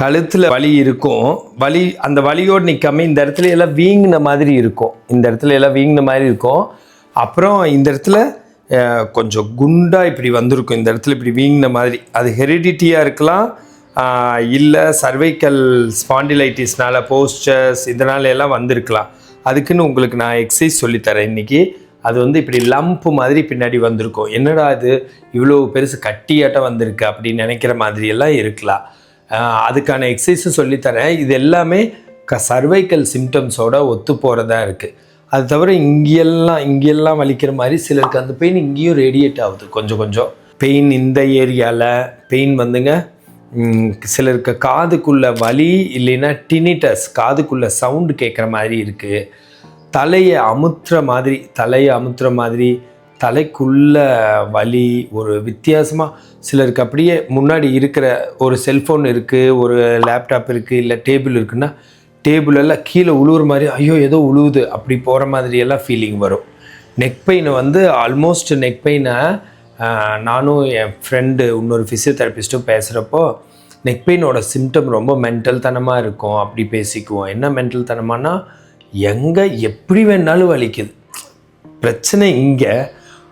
கழுத்தில் வலி இருக்கும். வலி அந்த வலியோடு நிற்காம இந்த இடத்துல எல்லாம் வீங்கின மாதிரி இருக்கும். இந்த இடத்துல எல்லாம் வீங்கின மாதிரி இருக்கும். அப்புறம் இந்த இடத்துல கொஞ்சம் குண்டாக இப்படி வந்திருக்கும். இந்த இடத்துல இப்படி வீங்கின மாதிரி. அது ஹெரிடிட்டியாக இருக்கலாம். இல்லை சர்வைக்கல் ஸ்பாண்டிலைட்டிஸ்னால போஸ்டர்ஸ் இதனால எல்லாம் வந்திருக்கலாம். அதுக்குன்னு உங்களுக்கு நான் எக்ஸசைஸ் சொல்லித்தரேன் இன்னைக்கு. அது வந்து இப்படி லம்ப் மாதிரி பின்னாடி வந்திருக்கும். என்னடா இது? இவ்வளோ பெருசு கட்டியாட்டம் வந்திருக்கு அப்படின்னு நினைக்கிற மாதிரியெல்லாம் இருக்கலாம். அதுக்கான எக்ஸசைஸும் சொல்லித்தரேன். இது எல்லாமே க சர்வைக்கல் சிம்டம்ஸோட ஒத்து போகிறதா இருக்குது அது தவிர இங்கெல்லாம் இங்கெல்லாம் வலிக்கிற மாதிரி சிலருக்கு அந்த பெயின் இங்கேயும் ரேடியேட் ஆகுது. கொஞ்சம் கொஞ்சம். பெயின் இந்த ஏரியாவில் பெயின் வந்துங்க சிலருக்கு காதுக்குள்ள வலி இல்லைன்னா டினிட்டஸ் காதுக்குள்ள சவுண்டு கேட்குற மாதிரி இருக்குது தலையை அமுத்துற மாதிரி தலையை அமுத்துற மாதிரி தலைக்குள்ள வலி ஒரு வித்தியாசமாக சிலருக்கு அப்படியே முன்னாடி இருக்கிற ஒரு செல்ஃபோன் இருக்குது ஒரு லேப்டாப் இருக்குது இல்லை டேபிள் இருக்குன்னா டேபிள் எல்லாம் கீழே உழுவுற மாதிரி ஐயோ ஏதோ உழுவுது. அப்படி போகிற மாதிரி எல்லாம் ஃபீலிங் வரும். நெக் பெயின் வந்து ஆல்மோஸ்ட் நெக் பெயினை நானும் என் ஃப்ரெண்டு இன்னொரு ஃபிசியோதெரபிஸ்ட்டும் பேசுகிறப்போ நெக் பெயினோட சிம்டம் ரொம்ப மென்டல் தனமாக இருக்கும். அப்படி பேசிக்குவோம். என்ன மென்டல் தனமானா எங்கே எப்படி வேணாலும் வலிக்குது. பிரச்சனை இங்கே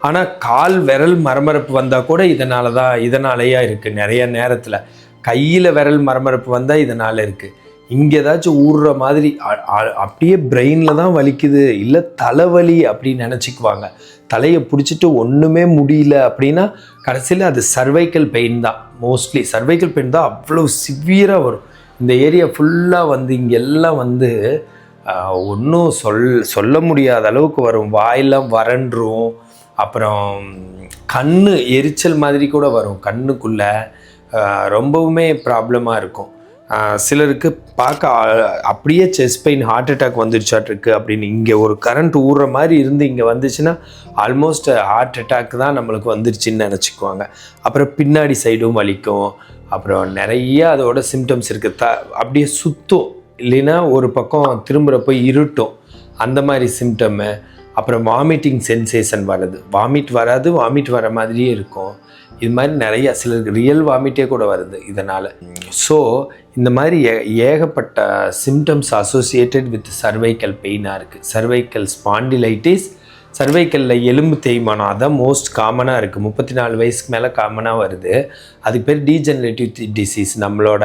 ஆனால் கால் விரல் மரமரப்பு வந்தால் கூட இதனால தான் இதனாலேயா இருக்குது நிறைய நேரத்தில் கையில் விரல் மரமரப்பு வந்தால் இதனால் இருக்குது இங்கே ஏதாச்சும் ஊறுற மாதிரி அப்படியே பிரெயினில் தான் வலிக்குது. இல்லை தலைவலி அப்படின்னு நினச்சிக்குவாங்க. தலையை பிடிச்சிட்டு ஒன்றுமே முடியல அப்படின்னா கடைசியில் அது சர்வைக்கல் பெயின் தான். மோஸ்ட்லி சர்வைக்கல் பெயின் தான் அவ்வளோ சிவியராக வரும். இந்த ஏரியா ஃபுல்லாக வந்து இங்கெல்லாம் வந்து ஒன்றும் சொல் சொல்ல முடியாத அளவுக்கு வரும். வாயெல்லாம் வறண்டுரும் அப்புறம் கண்ணு எரிச்சல் மாதிரி கூட வரும் கண்ணுக்குள்ள. ரொம்பவுமே ப்ராப்ளமாக இருக்கும். சிலருக்கு பார்க்க அப்படியே செஸ்ட் பெயின் ஹார்ட் அட்டாக் வந்துருச்சாட்ருக்கு அப்படின்னு இங்கே ஒரு கரண்ட் ஊடுற மாதிரி இருந்து இங்கே வந்துச்சுன்னா ஆல்மோஸ்ட் ஹார்ட் அட்டாக் தான் நம்மளுக்கு வந்துருச்சுன்னு நினச்சிக்குவாங்க. அப்புறம் பின்னாடி சைடும் வலிக்கும். அப்புறம் நிறைய அதோட சிம்டம்ஸ் இருக்குது த அப்படியே சுத்தும். இல்லைன்னா ஒரு பக்கம் திரும்புகிறப்போ இருட்டும். அந்த மாதிரி சிம்டம்மு அப்புறம் வாமிட்டிங் சென்சேஷன் வர்றது. வாமிட் வராது வாமிட் வர மாதிரியே இருக்கும். இது மாதிரி நிறைய சிலருக்கு ரியல் வாமிட்டே கூட வருது இதனால். ஸோ இந்த மாதிரி ஏ ஏகப்பட்ட சிம்டம்ஸ் அசோசியேட்டட் வித் சர்வைக்கல் பெயினாக இருக்குது சர்வைக்கல் ஸ்பாண்டிலைட்டிஸ் சர்வைக்கலில் எலும்பு தேய்மானம் அதான் மோஸ்ட் காமனாக இருக்குது முப்பத்தி நாலு வயசுக்கு மேலே காமனாக வருது. அதுக்கு பேர் டீஜெனரேட்டிவ் டிசீஸ் நம்மளோட.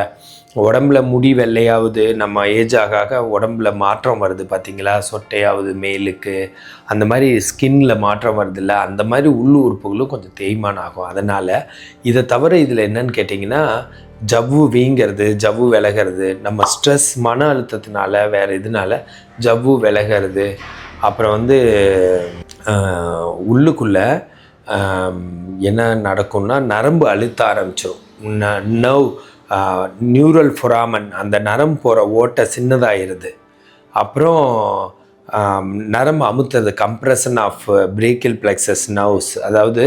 உடம்புல முடி வெள்ளையாவது நம்ம ஏஜ் ஆக ஆக உடம்புல மாற்றம் வருது பார்த்தீங்களா சொட்டையாவது மேலுக்கு அந்த மாதிரி ஸ்கின்னில் மாற்றம் வருதுல்ல அந்த மாதிரி உள்ளு உறுப்புகளும் கொஞ்சம் தேய்மானம் ஆகும். அதனால் இதை தவிர இதில் என்னன்னு கேட்டிங்கன்னா ஜவ்வு வீங்கிறது ஜவ்வு விலகிறது நம்ம ஸ்ட்ரெஸ் மன அழுத்தத்தினால வேறு இதனால ஜவ்வு விலகிறது. அப்புறம் வந்து உள்ளுக்குள்ளே என்ன நடக்கும்னா நரம்பு அழுத்த ஆரம்பிச்சிடும் நர்வ் நியூரல் ஃபொராமன் அந்த நரம் போகிற ஓட்டை சின்னதாயிருது. அப்புறம் நரம்பு அமுத்துறது compression of brachial plexus nerves அதாவது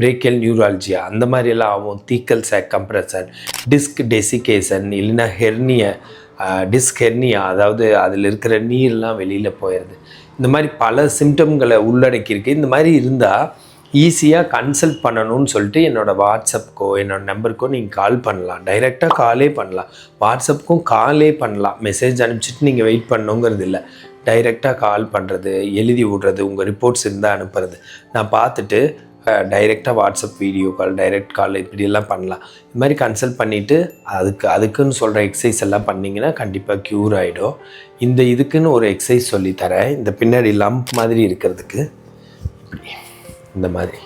பிரேக்கியல் நியூராலஜியா அந்த மாதிரி எல்லாம் ஆகும். Thecal sac compression disc desiccation இல்லைன்னா ஹெர்னிய டிஸ்க் ஹெர்னியா அதாவது அதில் இருக்கிற நீர்லாம் வெளியில் போயிடுது. இந்த மாதிரி பல சிம்டம்களை உள்ளடக்கியிருக்கு. இந்த மாதிரி இருந்தால் ஈஸியாக கன்சல்ட் பண்ணணும்னு சொல்லிட்டு என்னோடய வாட்ஸ்அப்க்கோ என்னோட நம்பருக்கோ நீங்கள் கால் பண்ணலாம். டைரெக்டாக காலே பண்ணலாம். வாட்ஸ்அப்புக்கும் காலே பண்ணலாம். மெசேஜ் அனுப்பிச்சிட்டு நீங்கள் வெயிட் பண்ணணுங்கிறது இல்லை. டைரெக்டாக கால் பண்ணுறது எழுதி விடுறது உங்கள் ரிப்போர்ட்ஸ் இருந்தால் அனுப்புறது. நான் பார்த்துட்டு டைரெக்டாக WhatsApp video call direct call இப்படியெல்லாம் பண்ணலாம். இது மாதிரி கன்சல்ட் பண்ணிவிட்டு அதுக்கு அதுக்குன்னு சொல்கிற எக்ஸசைஸ் எல்லாம் பண்ணிங்கன்னா கண்டிப்பாக க்யூர் ஆகிடும் இந்த இதுக்குன்னு ஒரு எக்ஸசைஸ் சொல்லித்தரேன் இந்த பின்னாடி லம்ப் மாதிரி இருக்கிறதுக்கு. இப்படி இந்த மாதிரி.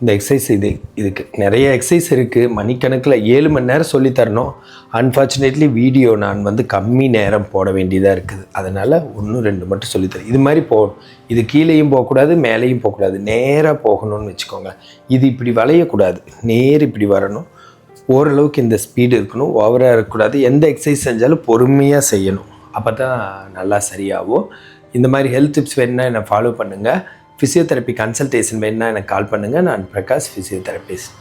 இந்த எக்ஸசைஸ் இது இதுக்கு. நிறைய எக்ஸசைஸ் இருக்குது மணிக்கணக்கில் ஏழு மணி நேரம் சொல்லித்தரணும் அன்ஃபார்ச்சுனேட்லி வீடியோ நான் வந்து கம்மி நேரம் போட வேண்டியதாக இருக்குது. அதனால் ஒன்று ரெண்டு மட்டும் சொல்லித்தரேன் இது மாதிரி போ இது கீழேயும் போகக்கூடாது மேலேயும் போகக்கூடாது. நேராக போகணும்னு வச்சுக்கோங்க. இது இப்படி வளையக்கூடாது. நேர் இப்படி வரணும். ஓரளவுக்கு இந்த ஸ்பீடு இருக்கணும். ஓவராக இருக்கக்கூடாது. எந்த எக்ஸசைஸ் செஞ்சாலும் பொறுமையாக செய்யணும். அப்போ தான் நல்லா சரியாகும். இந்த மாதிரி ஹெல்த் டிப்ஸ் வேணுன்னா என்னை ஃபாலோ பண்ணுங்கள் ஃபிசியோதெரப்பி கன்சல்டேஷன் வேணுன்னா எனக்கு கால் பண்ணுங்கள் நான் பிரகாஷ் ஃபிசியோதெரபிஸ்ட்